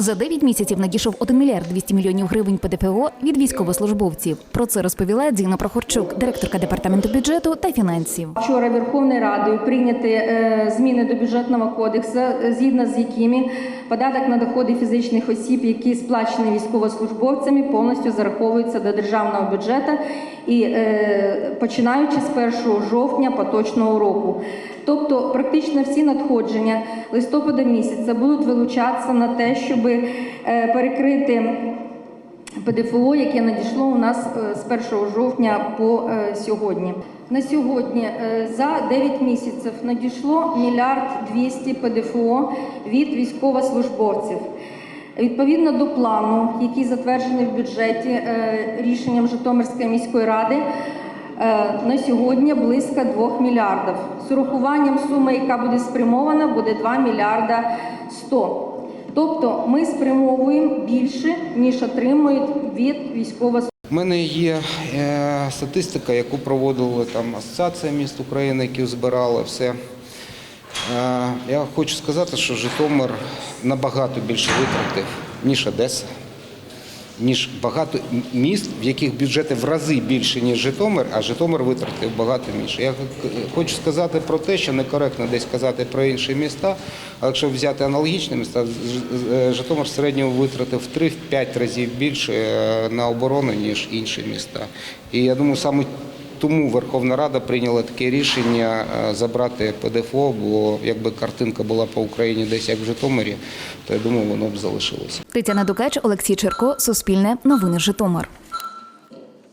За 9 місяців надійшов 1 мільярд 200 мільйонів гривень ПДФО від військовослужбовців. Про це розповіла Діна Прохорчук, директорка департаменту бюджету та фінансів. Вчора Верховною Радою прийняті е, зміни до бюджетного кодексу, е, згідно з якими податок на доходи фізичних осіб, які сплачені військовослужбовцями, повністю зараховуються до державного бюджету і е, починаючи з 1 жовтня поточного року. Тобто практично всі надходження листопада місяця будуть вилучатися на те, щоб е, перекрити ПДФО, яке надійшло у нас е, з 1 жовтня по е, сьогодні. На сьогодні е, за 9 місяців надійшло мільярд 200 ПДФО від військовослужбовців. Відповідно до плану, який затверджений в бюджеті е, рішенням Житомирської міської ради, е, на сьогодні близько 2 мільярдів. З урахуванням суми, яка буде спрямована, буде 2 мільярда 100. Тобто ми спрямовуємо більше, ніж отримують від військовослужбовців. У мене є е, статистика, яку проводила там Асоціація міст України, які збирали все. Е, я хочу сказати, що Житомир набагато більше витратив, ніж Одеса, ніж багато міст, в яких бюджети в рази більше, ніж Житомир, а Житомир витратив багато більше. Я хочу сказати про те, що некоректно десь казати про інші міста, але якщо взяти аналогічні міста, Житомир в середньому витратив в 3-5 разів більше е, на оборону, ніж інші міста. І я думаю, саме тому Верховна Рада прийняла таке рішення е, забрати ПДФО, бо якби картинка була по Україні десь як в Житомирі, то я думаю, воно б залишилося. Тетяна Дукач, Олексій Черко, Суспільне, Новини Житомир.